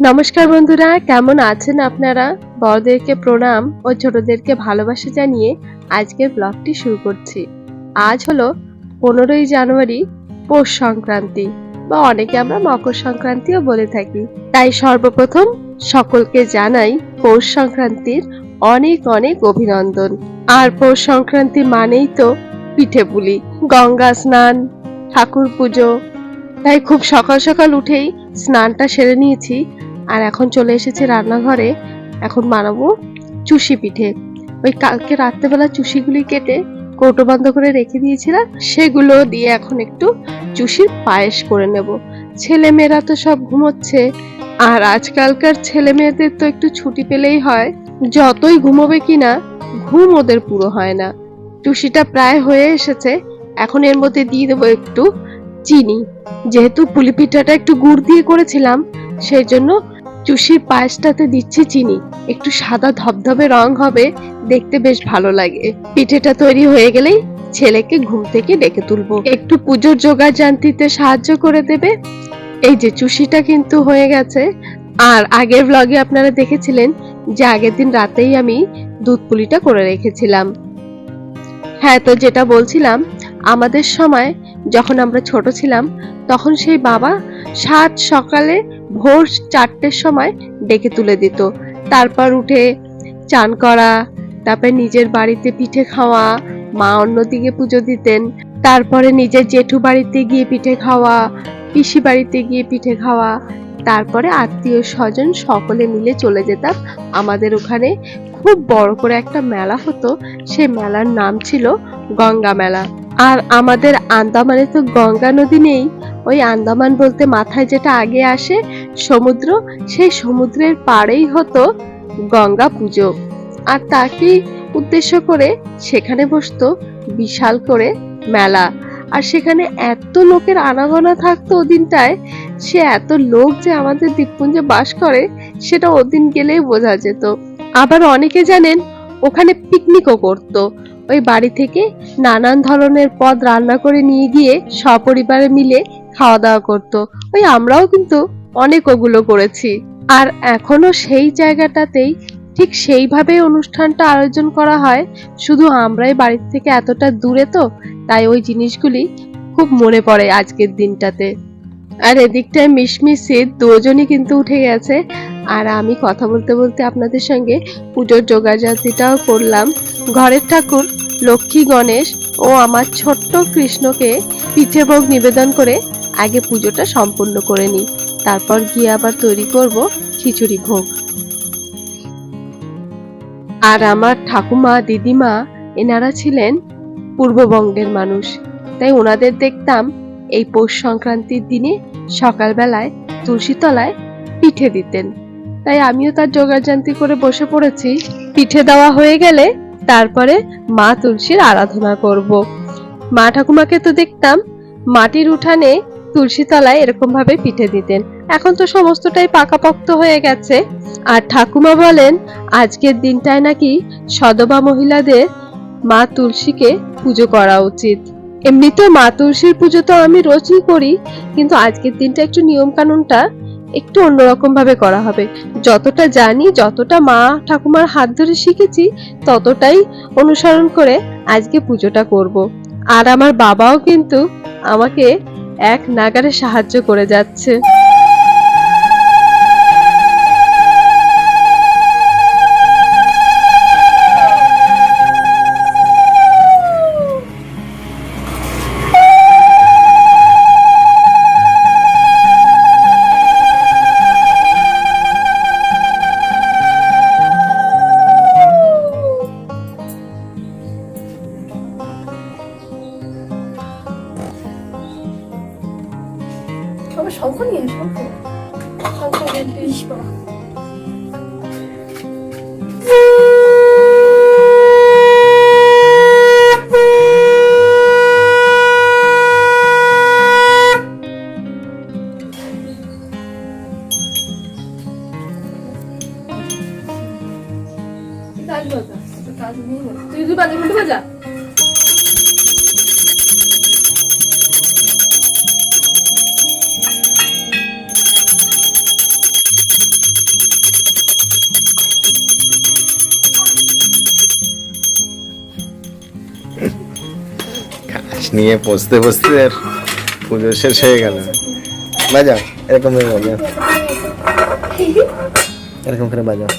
নমস্কার বন্ধুরা, কেমন আছেন আপনারা? বড়দেরকে প্রণাম ও ছোটদেরকে ভালোবাসা জানিয়ে আজকের ব্লগটি শুরু করছি। আজ হলো পনেরোই জানুয়ারি, পৌষ সংক্রান্তি, বা অনেকে আমরা মকর সংক্রান্তিও বলে থাকি। তাই সর্বপ্রথম সকলকে জানাই পৌষ সংক্রান্তির অনেক অনেক অভিনন্দন। আর পৌষ সংক্রান্তি মানেই তো পিঠে পুলি, গঙ্গা স্নান, ঠাকুর পুজো। তাই খুব সকাল সকাল উঠেই স্নানটা সেরে নিয়েছি। আর এখন চলে এসেছি রান্নাঘরে। এখন বানাবো চুষি পিঠে। ওই কালকে রাত্রেবেলা চুষিগুলি কেটে কৌটো বন্ধ করে রেখে দিয়েছিলাম, সেগুলো দিয়ে এখন একটু চুষির পায়েস করে নেব। ছেলে মেয়েরা তো সব ঘুমোচ্ছে, আর আজকালকার ছেলে মেয়েদের তো একটু ছুটি পেলেই হয়। যতই ঘুমোবে কিনা, ঘুম ওদের পুরো হয় না। টুসিটা প্রায় হয়ে এসেছে, এখন এর মধ্যে দিয়ে দেবো একটু চিনি। যেহেতু পুলি পিঠাটা একটু গুড় দিয়ে করেছিলাম, সেই জন্য চুষির পায়েসটাতে দিচ্ছি চিনি। একটু সাদা ধবধবে রং হবে, দেখতে বেশ ভালো লাগে। পিঠেটা তৈরি হয়ে গেলেই ছেলেকে ঘুম থেকে ডেকে তুলবো। একটু পুজোর জোগাড় জানতিতে সাহায্য করে দেবে। এই যে চুষিটা কিন্তু হয়ে গেছে। আর আগের ব্লগে আপনারা দেখেছিলেন যে আগের দিন রাতেই আমি দুধ পুলিটা করে রেখেছিলাম। হ্যাঁ তো যেটা বলছিলাম, আমাদের সময় যখন আমরা ছোট ছিলাম, তখন সেই বাবা সাত সকালে ভোর চারটের সময় ডেকে তুলে দিত। তারপর উঠে চান করা, তারপরে নিজের বাড়িতে পিঠে খাওয়া, মা অন্যদিকে পুজো দিতেন, তারপরে নিজের জেঠু বাড়িতে গিয়ে পিঠে খাওয়া, পিসি বাড়িতে গিয়ে পিঠে খাওয়া, তারপরে আত্মীয় স্বজন সকলে মিলে চলে যেতাম। আমাদের ওখানে খুব বড় করে একটা মেলা হতো সেই মেলার নাম ছিল গঙ্গা মেলা। আর আমাদের আন্দামানে তো গঙ্গা নদী নেই। ওই আন্দামান বলতে মাথায় যেটা আগে আসে, সমুদ্র, সেই সমুদ্রের পাড়েই হতো গঙ্গা পুজো। আর তাকে উদ্দেশ্য করে? সেখানে বসতো বিশাল করে মেলা। আর সেখানে এত লোকের আনাগোনা থাকতো ওদিনটায় সে এত লোক যে আমাদের দ্বীপপুঞ্জে বাস করে, সেটা ওদিন গেলেই বোঝা যেত। আবার অনেকে জানেন ওখানে পিকনিকও করতো। ওই বাড়ি থেকে নানান ধরনের পদ রান্না করে নিয়ে গিয়ে সপরিবারে মিলে খাওয়া দাওয়া করতো। ওই আমরাও কিন্তু অনেক ওগুলো করেছি। আর এখনও সেই জায়গাটাতেই ঠিক সেইভাবে অনুষ্ঠানটা আয়োজন করা হয়। শুধু আমরাই বাড়ির থেকে এতটা দূরে তো, তাই ওই জিনিসগুলি খুব মনে পড়ে আজকের দিনটাতে। আর এদিকটায় মিশমিশে দুজনই কিন্তু উঠে গেছে। আর আমি কথা বলতে বলতে আপনাদের সঙ্গে পুজোর যোগাযাতিটাও করলাম। ঘরের ঠাকুর, লক্ষ্মী গণেশ ও আমার ছোট্ট কৃষ্ণকে পিঠে ভোগ নিবেদন করে আগে পুজোটা সম্পূর্ণ করে নিই। তারপর গিয়ে আবার তৈরি করব খিচুড়ি ভোগ। আর আমার ঠাকুমা, দিদিমা এনারা ছিলেন পূর্ববঙ্গের মানুষ। তাই ওনাদের দেখতাম এই পৌষ সংক্রান্তির দিনে সকালবেলায় তুলসী তলায় পিঠে দিতেন। তাই আমিও তার জোগাড় যোগাযান্তি করে বসে পড়েছি। পিঠে দেওয়া হয়ে গেলে তারপরে মা তুলসীর আরাধনা করব। মা ঠাকুমাকে তো দেখতাম মাটির উঠানে তুলসী তলায় এরকম ভাবে পিঠে দিতেন। এখন তো সমস্তটাই পাকাপোক্ত হয়ে গেছে। আর ঠাকুমা বলেন, আজকের দিনটায় নাকি সদবা মহিলাদের মা তুলসীকে পুজো করা উচিত। এমনিতে মা তুলসীর পুজো তো আমি রোজই করি, কিন্তু আজকের দিনটা একটু নিয়ম কানুনটা একটু অন্যরকম ভাবে করা হবে। যতটা জানি, যতটা মা ঠাকুমার হাত ধরে শিখেছি, ততটাই অনুসরণ করে আজকে পুজোটা করব। আর আমার বাবাও কিন্তু আমাকে এক নাগারে সাহায্য করে যাচ্ছে। আবার শঙ্খ নিয়ে শঙ্খ শঙ্খ বেশ বাবা। তুই দুই বাজা ঘণ্টা বাজা নিয়ে বসতে বসতে আর পুজো শেষ হয়ে গেল। বাজাও, এরকম করে বাজাও। এরকম করে বাজাও।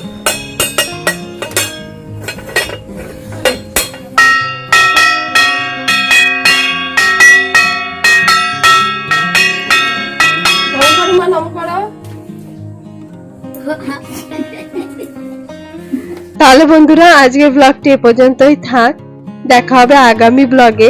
তাহলে বন্ধুরা, আজকের ব্লগটি এ পর্যন্তই থাক। দেখা হবে আগামী ব্লগে